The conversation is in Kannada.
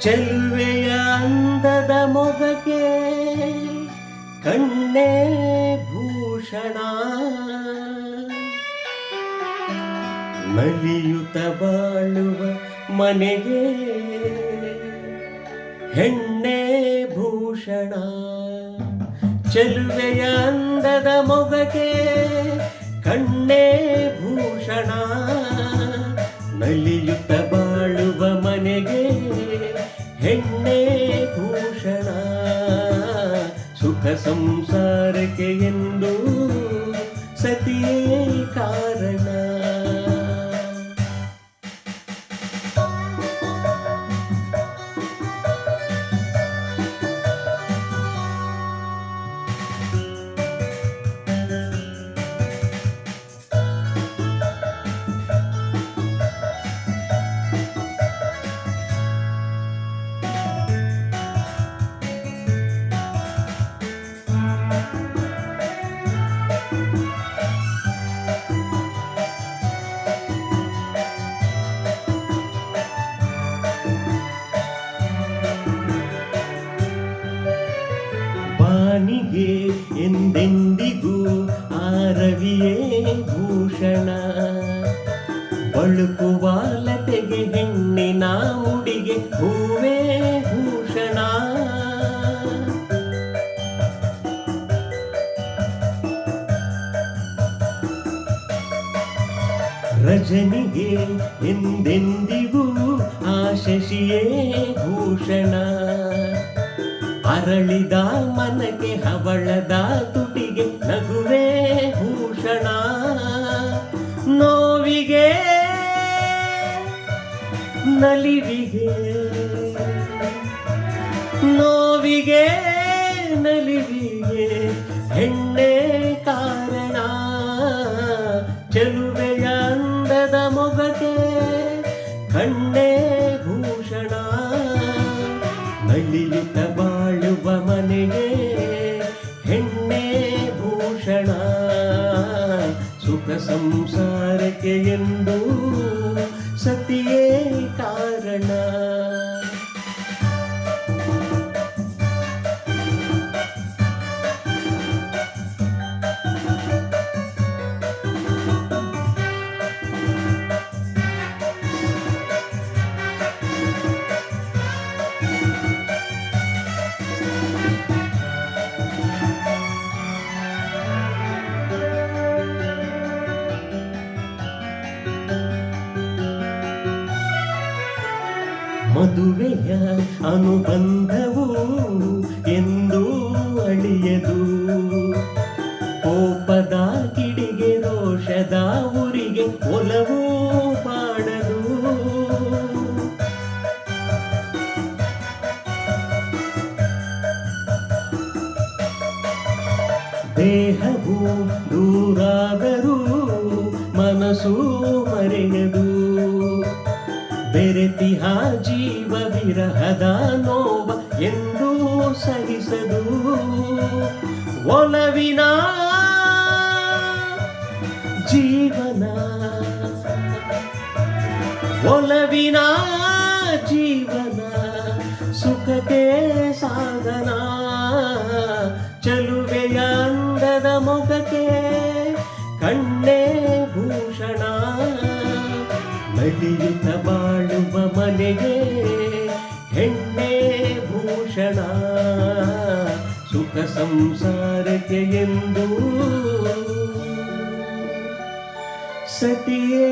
ಚೆಲುವೆಯ ಅಂದದ ಮೊಗಕ್ಕೆ ಕಣ್ಣೇ ಭೂಷಣ. ನಲಿಯುತ ಬಾಳುವ ಮನೆಗೆ ಹೆಣ್ಣೆ ಭೂಷಣ. ಚೆಲುವೆಯ ಅಂದದ ಮೊಗಕ್ಕೆ ಕಣ್ಣೇ ಭೂಷಣ. ನಲಿಯುತ್ತ ಸುಖ ಸಂಸಾರಕ್ಕೆ ಎಂದು ಸತಿಯೇ ಕಾರಣ. ಬಾನಿಗೆ ಎಂದೆಂದಿಗೂ ಆರವಿಯೇ ಭೂಷಣ. ಬಳುಕುವ ಲತೆಗೆ ಹೆಣ್ಣಿನ ಮುಡಿಗೆ ಹೂವೇ ಭೂಷಣ. ರಜನಿಗೆ ಎಂದೆಂದಿಗೂ ಆ ಶಶಿಯೇ ಭೂಷಣ. ಅರಳಿದ ಮನಗೆ ಹವಳದ ತುಟಿಗೆ ನಗುವೆ ಭೂಷಣ. ನೋವಿಗೆ ನಲಿವಿಗೆ ನೋವಿಗೆ ನಲಿವಿಗೆ ಹೆಣ್ಣೆ ಕಾರಣ. ಚೆಲುವೆಯ ಅಂದದ ಮೊಗಕ್ಕೆ ಕಣ್ಣೆ ಭೂಷಣ. ನಲಿಯುತ್ತ ಮನೆಗೆ ಹೆಣ್ಣೆ ಭೂಷಣ. ಸುಖ ಸಂಸಾರಕ್ಕೆ ಎಂದು ಮದುವೆಯ ಅನುಬಂಧವು ಎಂದು ಅಳಿಯದು. ಕೋಪದ ಕಿಡಿಗೆ ದೋಷದ ಊರಿಗೆ ಒಲವು ಮಾಡದು ದೇಹವು ದೂರಾದರೂ ಮನಸ್ಸು ಮರೆಯದು. ಬೆರೆತಿಹ ಜೀವ ವಿರಹದ ನೋವ ಎಂದೂ ಸಹಿಸದು. ಒಲವಿನ ಜೀವನ ಒಲವಿನ ಜೀವನ, ಸುಖಕ್ಕೆ ಸಾಧನ, ಚಲುವೆಯ ಅಂದದ ಮೊಗಕ್ಕೆ ಕಣ್ಣೇ ಭೂಷಣ. ನಲಿಯುತ್ತ ಬಾಳುವ ಮನೆಗೆ ಹೆಣ್ಣೆ ಭೂಷಣ. ಸುಖ ಸಂಸಾರಕ್ಕೆ ಎಂದು ಸತಿಯೇ